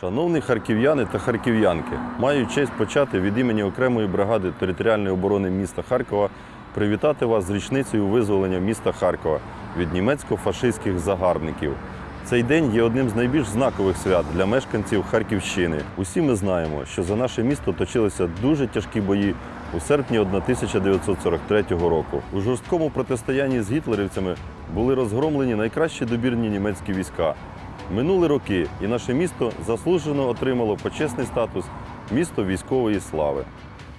Шановні харків'яни та харків'янки, маю честь почати від імені окремої бригади територіальної оборони міста Харкова привітати вас з річницею визволення міста Харкова від німецько-фашистських загарбників. Цей день є одним з найбільш знакових свят для мешканців Харківщини. Усі ми знаємо, що за наше місто точилися дуже тяжкі бої у серпні 1943 року. У жорсткому протистоянні з гітлерівцями були розгромлені найкращі добірні німецькі війська. Минули роки, і наше місто заслужено отримало почесний статус місто військової слави.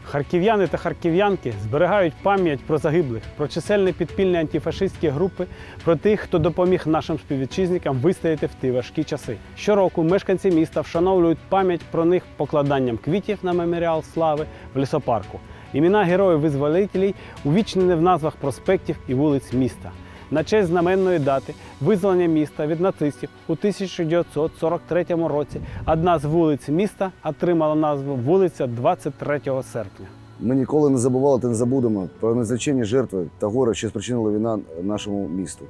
Харків'яни та харків'янки зберігають пам'ять про загиблих, про чисельні підпільні антифашистські групи, про тих, хто допоміг нашим співвітчизникам вистояти в ті важкі часи. Щороку мешканці міста вшановлюють пам'ять про них покладанням квітів на меморіал слави в лісопарку. Імена героїв-визволителів увічнені в назвах проспектів і вулиць міста. На честь знаменної дати визволення міста від нацистів у 1943 році одна з вулиць міста отримала назву вулиця 23 серпня. Ми ніколи не забували та не забудемо про незліченні жертви та горе, що спричинила війна нашому місту.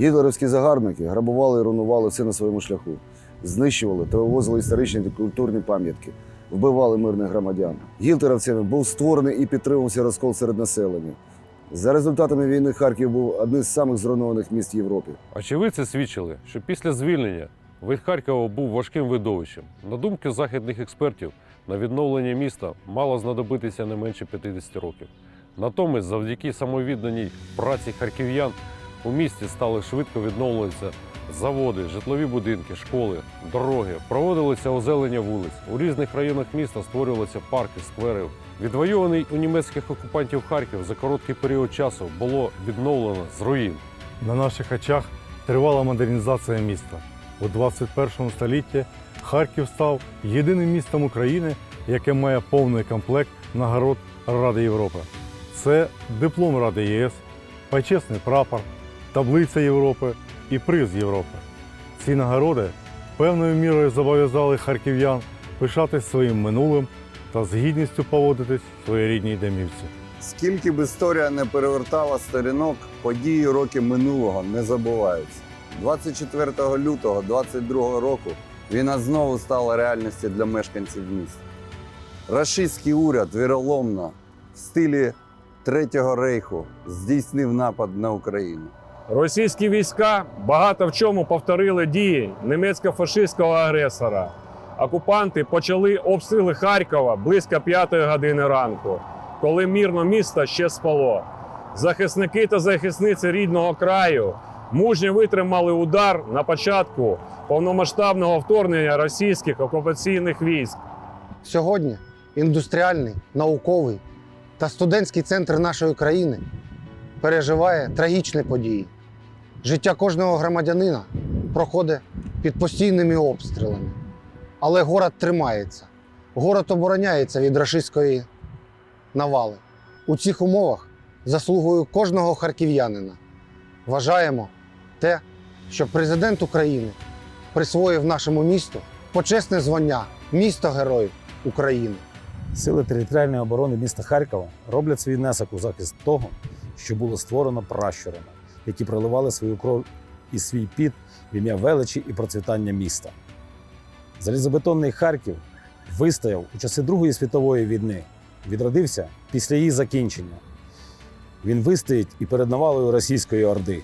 Гітлерівські загарбники грабували і руйнували все на своєму шляху, знищували та вивозили історичні та культурні пам'ятки, вбивали мирних громадян. Гітлерівцями був створений і підтримувався розкол серед населення. За результатами війни Харків був одним з самих зруйнованих міст Європи. Очевидці свідчили, що після звільнення від Харкова був важким видовищем. На думку західних експертів, на відновлення міста мало знадобитися не менше 50 років. Натомість, завдяки самовідданій праці харків'ян, у місті стали швидко відновлюватися заводи, житлові будинки, школи, дороги, проводилося озелення вулиць. У різних районах міста створювалися парки, сквери. Відвоюваний у німецьких окупантів Харків за короткий період часу було відновлено з руїн. На наших очах тривала модернізація міста. У 21 столітті Харків став єдиним містом України, яке має повний комплект нагород Ради Європи. Це диплом Ради ЄС, почесний прапор, таблиця Європи і приз Європи. Ці нагороди певною мірою зобов'язали харків'ян пишатись своїм минулим та з гідністю поводитись в своїй рідній домівці. Скільки б історія не перевертала сторінок, події років минулого не забуваються. 24 лютого 22 року війна знову стала реальністю для мешканців міста. Рашистський уряд віроломно в стилі Третього рейху здійснив напад на Україну. Російські війська багато в чому повторили дії німецько-фашистського агресора. Окупанти почали обстріли Харкова близько п'ятої години ранку, коли мирно місто ще спало. Захисники та захисниці рідного краю мужньо витримали удар на початку повномасштабного вторгнення російських окупаційних військ. Сьогодні індустріальний, науковий та студентський центр нашої країни переживає трагічні події. Життя кожного громадянина проходить під постійними обстрілами. Але город тримається. Город обороняється від рашистської навали. У цих умовах заслугою кожного харків'янина вважаємо те, що президент України присвоїв нашому місту почесне звання місто Герой України. Сили територіальної оборони міста Харкова роблять свій внесок у захист того, що було створено пращурами, які проливали свою кров і свій піт в ім'я величі і процвітання міста. Залізобетонний Харків вистояв у часи Другої світової війни, відродився після її закінчення. Він вистоїть і перед навалою російської орди.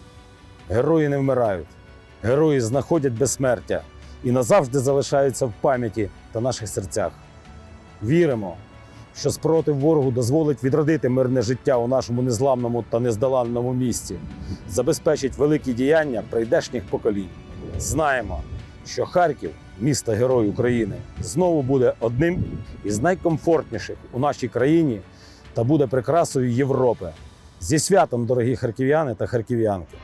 Герої не вмирають, герої знаходять безсмертя і назавжди залишаються в пам'яті та наших серцях. Віримо, що спротив ворогу дозволить відродити мирне життя у нашому незламному та нездоланному місті, забезпечить великі діяння прийдешніх поколінь. Знаємо, що Харків, місто Герой України, знову буде одним із найкомфортніших у нашій країні та буде прикрасою Європи. Зі святом, дорогі харків'яни та харків'янки!